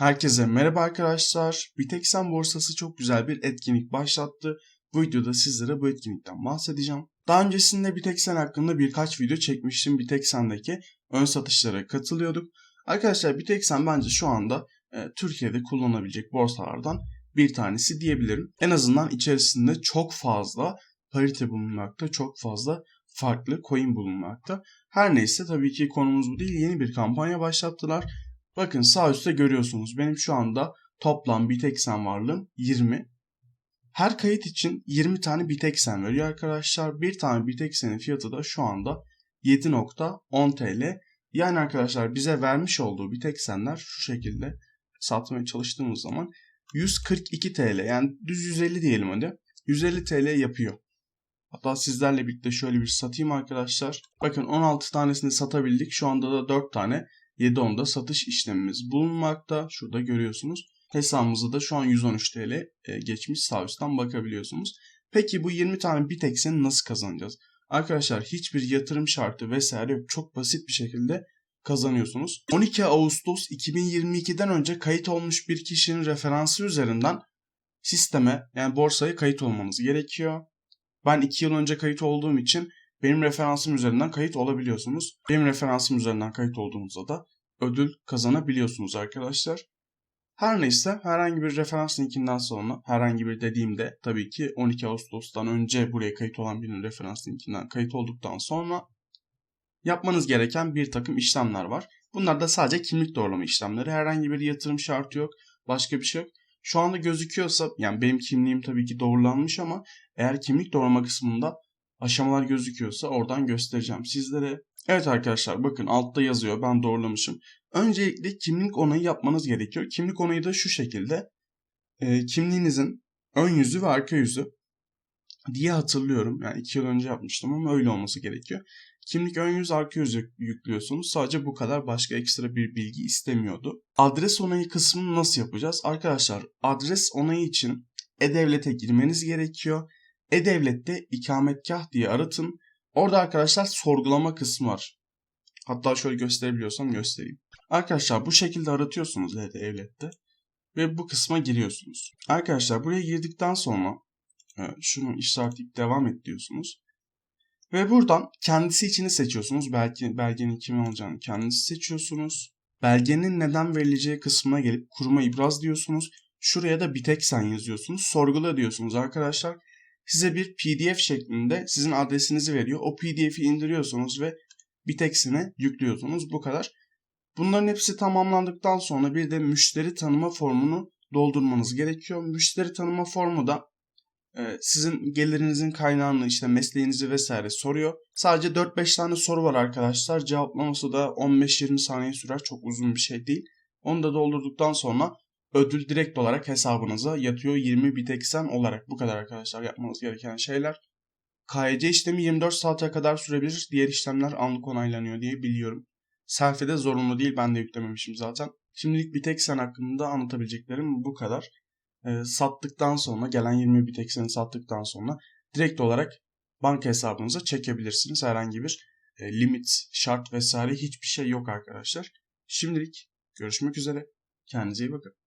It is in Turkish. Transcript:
Herkese merhaba arkadaşlar. Bitexen borsası çok güzel bir etkinlik başlattı. Bu videoda sizlere bu etkinlikten bahsedeceğim. Daha öncesinde Bitexen hakkında birkaç video çekmiştim. Bitexen'deki ön satışlara katılıyorduk. Arkadaşlar Bitexen bence şu anda e, Türkiye'de kullanılabilecek borsalardan bir tanesi diyebilirim. En azından içerisinde çok fazla parite bulunmakta, çok fazla farklı coin bulunmakta. Her neyse tabii ki konumuz bu değil. Yeni bir kampanya başlattılar. Bakın sağ üstte görüyorsunuz. Benim şu anda toplam Bitexen varlığım 20. Her kayıt için 20 tane Bitexen veriyor arkadaşlar. Bir tane Bitexen'in fiyatı da şu anda 7.10 TL. Yani arkadaşlar bize vermiş olduğu Bitexen'ler şu şekilde satmaya çalıştığımız zaman 142 TL yani düz 150 diyelim hadi. 150 TL yapıyor. Hatta sizlerle birlikte şöyle bir satayım arkadaşlar. Bakın 16 tanesini satabildik. Şu anda da 4 tane 7.10'da satış işlemimiz bulunmakta. Şurada görüyorsunuz. Hesabımızda da şu an 113 TL e, geçmiş sağ bakabiliyorsunuz. Peki bu 20 tane Bitex'i nasıl kazanacağız? Arkadaşlar hiçbir yatırım şartı vesaire yok. Çok basit bir şekilde kazanıyorsunuz. 12 Ağustos 2022'den önce kayıt olmuş bir kişinin referansı üzerinden sisteme yani borsaya kayıt olmanız gerekiyor. Ben 2 yıl önce kayıt olduğum için benim referansım üzerinden kayıt olabiliyorsunuz. Benim referansım üzerinden kayıt olduğunuzda da ödül kazanabiliyorsunuz arkadaşlar. Her neyse herhangi bir referans linkinden sonra herhangi bir dediğimde tabii ki 12 Ağustos'tan önce buraya kayıt olan birinin referans linkinden kayıt olduktan sonra yapmanız gereken bir takım işlemler var. Bunlar da sadece kimlik doğrulama işlemleri. Herhangi bir yatırım şartı yok. Başka bir şey yok. Şu anda gözüküyorsa yani benim kimliğim tabii ki doğrulanmış ama eğer kimlik doğrulama kısmında aşamalar gözüküyorsa oradan göstereceğim sizlere. Evet arkadaşlar bakın altta yazıyor ben doğrulamışım. Öncelikle kimlik onayı yapmanız gerekiyor. Kimlik onayı da şu şekilde. E, kimliğinizin ön yüzü ve arka yüzü diye hatırlıyorum. Yani iki yıl önce yapmıştım ama öyle olması gerekiyor. Kimlik ön yüz arka yüz yüklüyorsunuz. Sadece bu kadar başka ekstra bir bilgi istemiyordu. Adres onayı kısmını nasıl yapacağız? Arkadaşlar adres onayı için e-devlete girmeniz gerekiyor. E-Devlet'te ikametgah diye aratın. Orada arkadaşlar sorgulama kısmı var. Hatta şöyle gösterebiliyorsam göstereyim. Arkadaşlar bu şekilde aratıyorsunuz E-Devlet'te. Ve bu kısma giriyorsunuz. Arkadaşlar buraya girdikten sonra e, şunu işaretleyip devam et diyorsunuz. Ve buradan kendisi içini seçiyorsunuz. Belki belgenin kimin olacağını kendisi seçiyorsunuz. Belgenin neden verileceği kısmına gelip kuruma ibraz diyorsunuz. Şuraya da Bitexen yazıyorsunuz. Sorgula diyorsunuz arkadaşlar size bir PDF şeklinde sizin adresinizi veriyor. O PDF'i indiriyorsunuz ve Bitex'ine yüklüyorsunuz. Bu kadar. Bunların hepsi tamamlandıktan sonra bir de müşteri tanıma formunu doldurmanız gerekiyor. Müşteri tanıma formu da e, sizin gelirinizin kaynağını işte mesleğinizi vesaire soruyor. Sadece 4-5 tane soru var arkadaşlar. Cevaplaması da 15-20 saniye sürer. Çok uzun bir şey değil. Onu da doldurduktan sonra ödül direkt olarak hesabınıza yatıyor 20 Bitexen olarak. Bu kadar arkadaşlar yapmanız gereken şeyler. KYC işlemi 24 saate kadar sürebilir. Diğer işlemler anlık onaylanıyor diye biliyorum. Selfie'de zorunlu değil. Ben de yüklememişim zaten. Şimdilik Bitexen hakkında anlatabileceklerim bu kadar. E, sattıktan sonra gelen 20 Bitexen'i sattıktan sonra direkt olarak banka hesabınıza çekebilirsiniz. Herhangi bir e, limit, şart vesaire hiçbir şey yok arkadaşlar. Şimdilik görüşmek üzere. Kendinize iyi bakın.